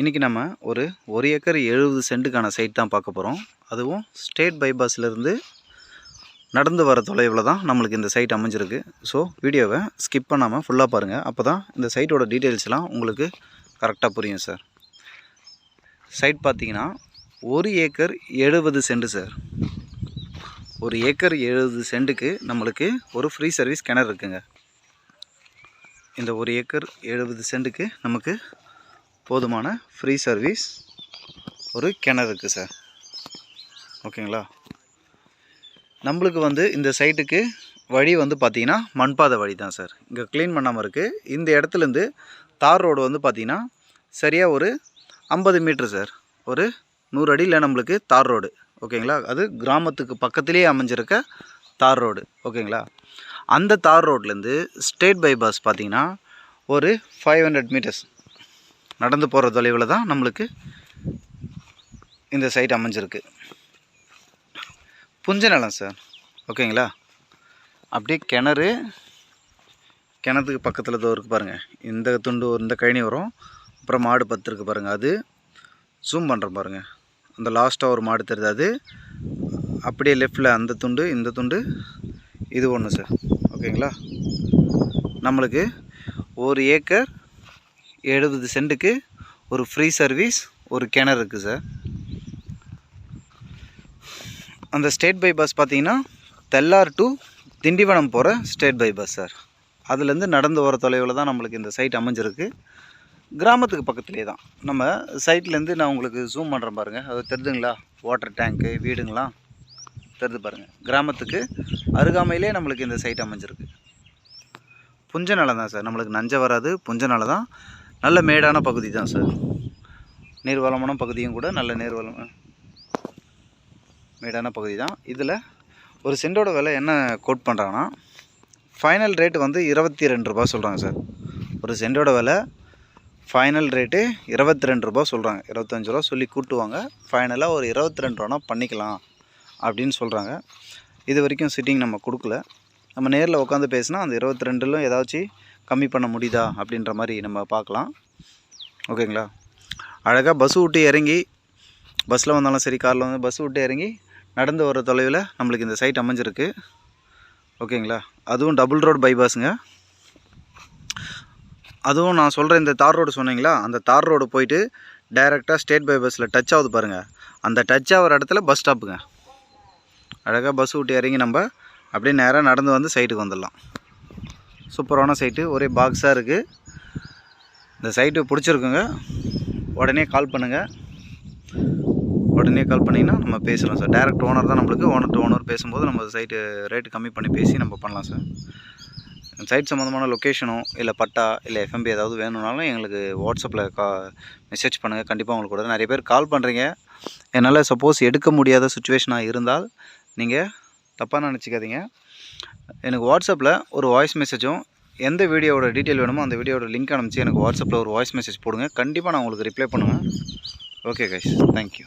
இன்றைக்கி நம்ம ஒரு ஒரு ஏக்கர் எழுபது சென்ட்டுக்கான சைட் தான் பார்க்க போகிறோம் அதுவும் ஸ்டேட் பைபாஸ்லேருந்து நடந்து வர தொலைவில் தான் நம்மளுக்கு இந்த சைட் அமைஞ்சிருக்கு. ஸோ வீடியோவை ஸ்கிப் பண்ணாமல் ஃபுல்லாக பாருங்கள் அப்போ தான் இந்த சைட்டோட டீட்டெயில்ஸ்லாம் உங்களுக்கு கரெக்டாக புரியும் சார் சைட் பார்த்தீங்கன்னா ஒரு ஏக்கர் எழுபது சென்ட் சார் ஒரு ஏக்கர் எழுபது சென்ட்டுக்கு நம்மளுக்கு ஒரு ஃப்ரீ சர்வீஸ் கிணறு இருக்குங்க. இந்த ஒரு ஏக்கர் எழுபது சென்ட்டுக்கு நமக்கு போதுமான ஃப்ரீ சர்வீஸ் ஒரு கிணறு இருக்குது சார் ஓகேங்களா? நம்மளுக்கு வந்து இந்த சைட்டுக்கு வழி வந்து பார்த்திங்கன்னா மண்பாதை வழி தான் சார் இங்கே க்ளீன் பண்ணாமல் இருக்குது இந்த இடத்துலேருந்து தார் ரோடு வந்து பார்த்திங்கன்னா சரியாக ஒரு ஐம்பது மீட்ரு சார் ஒரு நூறு அடியில் நம்மளுக்கு தார் ரோடு ஓகேங்களா? அது கிராமத்துக்கு பக்கத்துலேயே அமைஞ்சிருக்க தார் ரோடு ஓகேங்களா? அந்த தார் ரோட்லேருந்து ஸ்டேட் பைபாஸ் பார்த்தீங்கன்னா ஒரு ஃபைவ் ஹண்ட்ரட் மீட்டர்ஸ் நடந்து போகிற தொலைவில் தான் நம்மளுக்கு இந்த சைட் அமைஞ்சிருக்கு. புஞ்ச நிலம் சார் ஓகேங்களா? அப்படியே கிணறு கிணத்துக்கு பக்கத்தில் தான் இருக்குது பாருங்கள் இந்த துண்டு இந்த கழனி வரும் அப்புறம் மாடு பத்து இருக்குது பாருங்கள் அது ஜூம் பண்ணுறோம் பாருங்கள் அந்த லாஸ்ட்டாக ஒரு மாடு தெரியுது. அது அப்படியே லெஃப்டில் அந்த துண்டு இந்த துண்டு இது ஒன்று சார் ஓகேங்களா? நம்மளுக்கு ஒரு ஏக்கர் எழுபது சென்ட்டுக்கு ஒரு ஃப்ரீ சர்வீஸ் ஒரு கிணறு இருக்குது சார் அந்த ஸ்டேட் பை பஸ் பார்த்தீங்கன்னா தெல்லார் டு திண்டிவனம் போகிற ஸ்டேட் பை பஸ் சார் அதுலேருந்து நடந்து வர தொலைவில் தான் நம்மளுக்கு இந்த சைட் அமைஞ்சிருக்கு. கிராமத்துக்கு பக்கத்துலேயே தான். நம்ம சைட்லேருந்து நான் உங்களுக்கு ஜூம் பண்ணுறேன் பாருங்கள் அது தெரிதுங்களா? வாட்டர் டேங்க்கு வீடுங்களா? தெரிது பாருங்கள் கிராமத்துக்கு அருகாமையிலே நம்மளுக்கு இந்த சைட் அமைஞ்சிருக்கு. புஞ்ச நிலம் தான் சார் நம்மளுக்கு நஞ்சை வராது. புஞ்ச நிலம் தான். நல்ல மேடான பகுதி தான் சார். நீர்வளமான பகுதியும் கூட நல்ல நீர்வளம் மேடான பகுதி தான் இதில் ஒரு சென்டோட விலை என்ன கோட் பண்ணுறாங்கன்னா ஃபைனல் ரேட்டு வந்து இருபத்தி ரெண்டு ரூபா சொல்கிறாங்க சார். ஒரு சென்டோட விலை ஃபைனல் ரேட்டு இருபத்தி ரெண்டு ரூபா சொல்கிறாங்க இருபத்தஞ்சி ரூபா சொல்லி கூட்டுவாங்க. ஃபைனலாக ஒரு இருபத்தி ரெண்டு ரூபானா பண்ணிக்கலாம் அப்படின்னு சொல்கிறாங்க இது வரைக்கும் சிட்டிங் நம்ம கொடுக்கல. நம்ம நேரில் உட்காந்து பேசினா அந்த இருபத்தி ரெண்டிலும் ஏதாச்சும் கம்மி பண்ண முடியுதா அப்படின்ற மாதிரி நம்ம பார்க்கலாம். ஓகேங்களா? அழகாக பஸ்ஸு விட்டு இறங்கி பஸ்ஸில் வந்தாலும் சரி காரில் வந்து பஸ் விட்டு இறங்கி நடந்து வர தொலைவில் நம்மளுக்கு இந்த சைட் அமைஞ்சிருக்கு. ஓகேங்களா? அதுவும் டபுள் ரோடு பைபாஸுங்க அதுவும் நான் சொல்கிற இந்த தார் ரோடு சொன்னீங்களா? அந்த தார் ரோடு போயிட்டு டைரெக்டாக ஸ்டேட் பைபாஸில் டச் ஆகுது பாருங்கள் அந்த டச் ஆகிற இடத்துல பஸ் ஸ்டாப்புங்க அழகாக பஸ் விட்டு இறங்கி நம்ம அப்படியே நேராக நடந்து வந்து சைட்டுக்கு வந்துடலாம். சூப்பரான சைட்டு ஒரே பாக்ஸாக இருக்குது இந்த சைட்டு பிடிச்சிருக்குங்க. உடனே கால் பண்ணுங்கள் உடனே கால் பண்ணிங்கன்னா நம்ம பேசலாம் சார் டேரக்ட் ஓனர் தான் நம்மளுக்கு. ஓனர் டு ஓனர் பேசும்போது நம்ம சைட்டு ரேட்டு கம்மி பண்ணி பேசி நம்ம பண்ணலாம் சார் சைட் சம்மந்தமான லொக்கேஷனோ இல்லை பட்டா இல்லை எஃப்எம்பி ஏதாவது வேணும்னாலும் எங்களுக்கு வாட்ஸ்அப்பில் கா மெசேஜ் பண்ணுங்கள் கண்டிப்பாக உங்களுக்கு கூட நிறைய பேர் கால் பண்ணுறீங்க என்னால் சப்போஸ் எடுக்க முடியாத சுச்சுவேஷனாக இருந்தால் நீங்கள் தப்பாக நினச்சிக்காதீங்க. எனக்கு வாட்ஸ்அப்பில் ஒரு வாய்ஸ் மெசேஜும் எந்த வீடியோவோட டீட்டெயில் வேணுமோ அந்த வீடியோட லிங்க் அனுப்பிச்சு எனக்கு வாட்ஸ்அப்பில் ஒரு வாய்ஸ் மெசேஜ் போடுங்க. கண்டிப்பாக நான் உங்களுக்கு ரிப்ளை பண்ணுவேன். Okay guys thank you